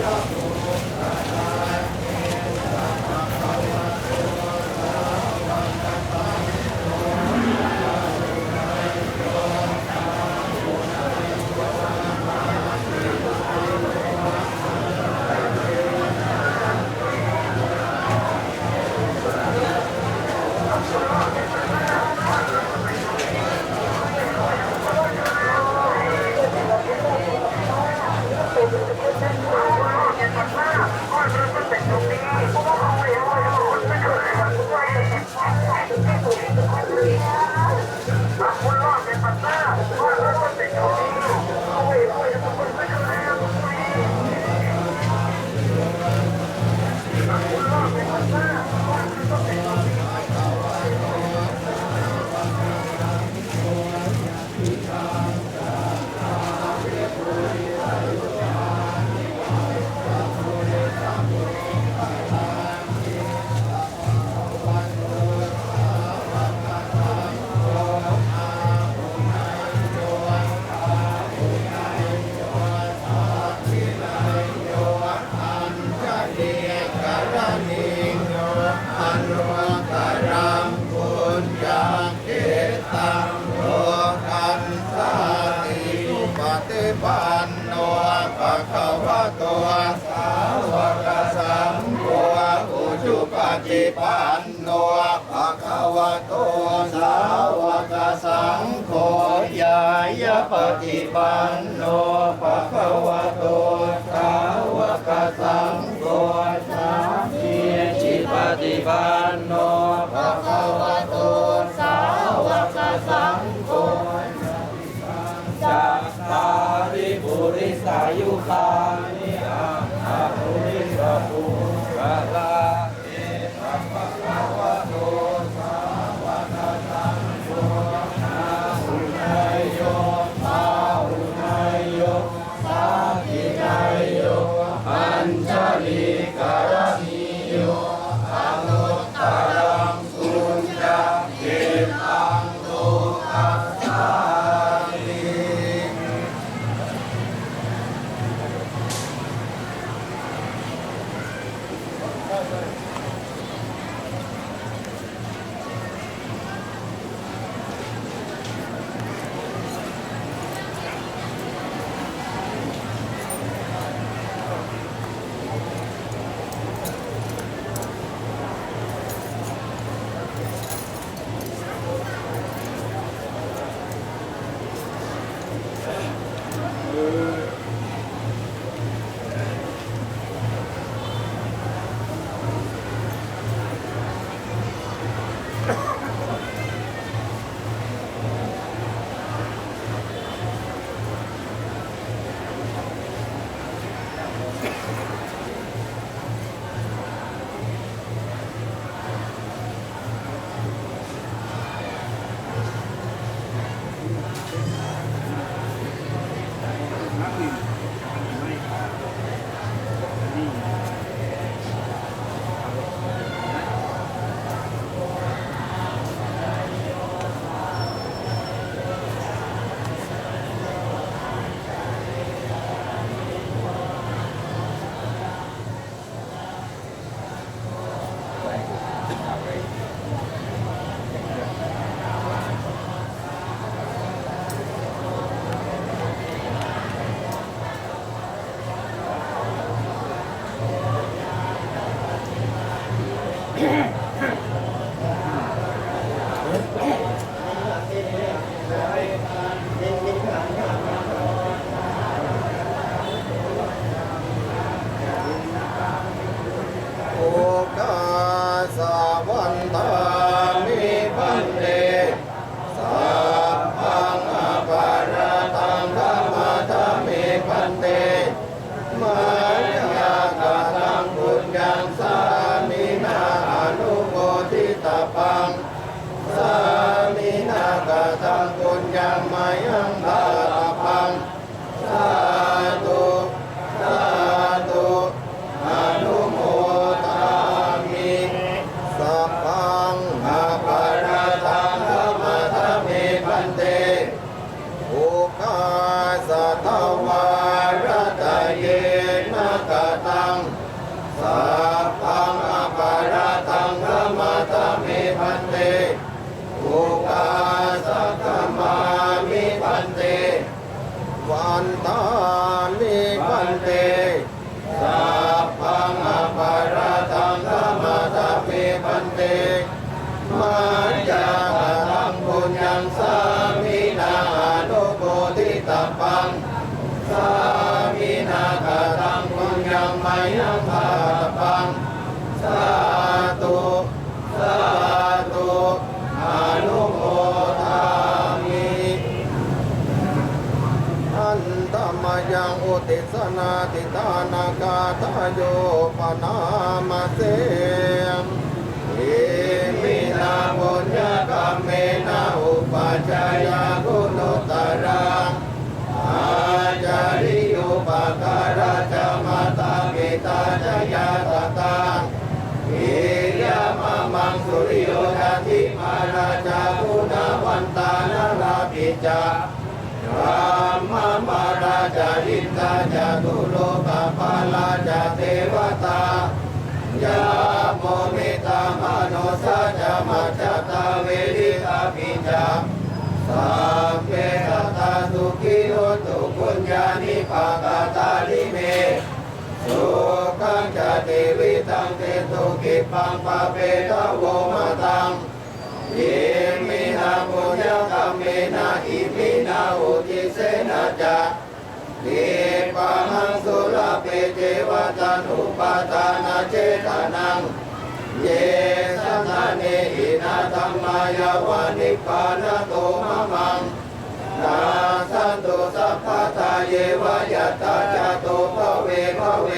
네. ายปฏิปันโนภะคะวะโตสาวกสั ยังภาปังสาธุสาธุอนุโมทามิอันตมยังอุติสนาติตานาคาทาโยปนามาเสมอิมินาบุญญกรรมเมนะอุปัชฌายาคุณุตรังอาจาริยุปการะจ มาราชาคุณวันตานาราปิจารามมาราชาอินทาจาตุโลกาปาลาจาเทวตายาโมมิตามโนสัจามาจตาเวริตาปิจาสัพเพตาสุขิโยตุปุญญานิปากาตาลิเมสุขังจะเทวิตังเตตุกิปังปะเปตะโว ยิมินาปุญญกรรมเมนะอิมินาอุติเสนะจะทิปังสุรเปเจวตันุปาทานาเจตานัง เยสันทาเนหินาธรรมายาวานิพพานะโตมะมังนาสันตุสัพพะทาเยวายตตาจาโตภเวภเว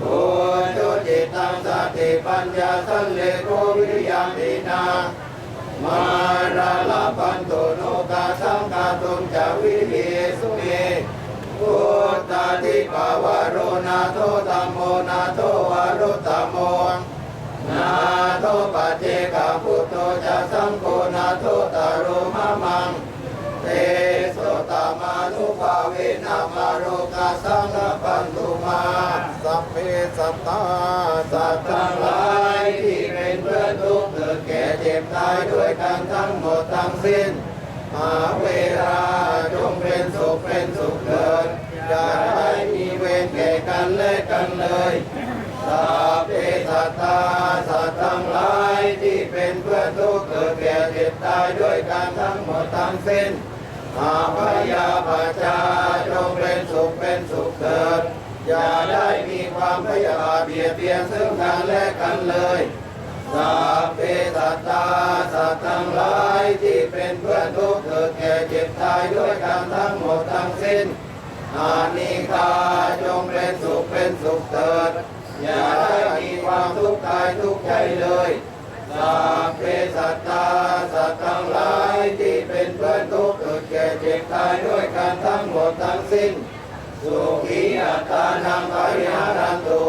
โอจุจิตังสติปัญญาสันเลโกวิริยังตินา มาราลาปันโตโนกาสังกาตุงจาวิริสุเมพุทธาทิปาวาโรนาโทตัมโมนาโทวารุตตมโมนาโทปัจเจกาพุทโธจะสังโฆนาโทตารุมะมังเตโสตามานุภาเวนะมาโรกาสังฆปันตุมาสัพเพสัตตาสัตว์ทั้งหลายที่ บตายด้วยกันทั้งหมดทั้งสิ้นหาเวลาจงเป็นสุขเป็นสุขเถิดอย่าได้มีเวรแก่กันและกันเลยสัพเพสัตตาสัตว์ทั้งหลายที่เป็นเพื่อนทุกเกิดแก่เจ็บตายด้วยกันทั้งหมดทั้งสิ้นอาพยาปชาจงเป็นสุขเป็นสุขเถิดอย่าได้มีความพยาบาทเบียดเบียนซึ่งกันและกันเลย สัพเพสัตตาสัตว์ทั้งหลายที่เป็นเพื่อนทุกข์เกิดแก่เจ็บตายด้วยกันทั้งหมดทั้งสิ้นอานิคาจงเป็นสุขเป็นสุขเถิด อย่าได้มีความทุกข์กายทุกข์ใจเลยสัพเพสัตตาสัตว์ทั้งหลายที่เป็นเพื่อนทุกข์เกิดแก่เจ็บตายด้วยกันทั้งหมดทั้งสิ้น สุขีอัตตานังปริหารันตุ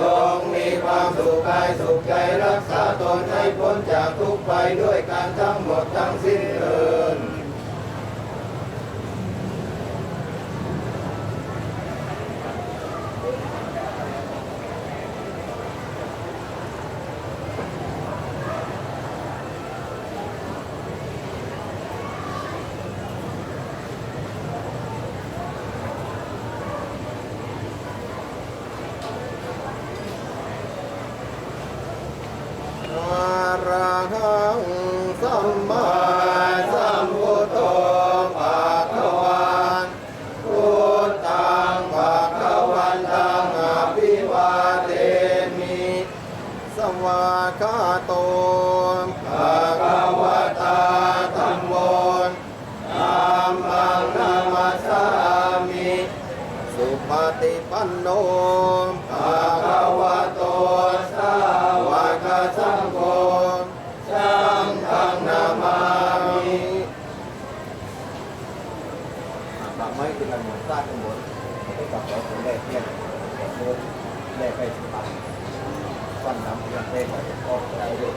จงมีความสุขกายสุขใจรักษาตนให้พ้นจากทุกข์ไปด้วยการทั้งหมดทั้งสิ้นเถิด ขึ้นมาหมดซากกันหมดไม่กลับแล้วคนแรกเที่ยงโดนแรกไปสิบบาทฟันน้ำเพื่อนเต้นออกไปเรื่อย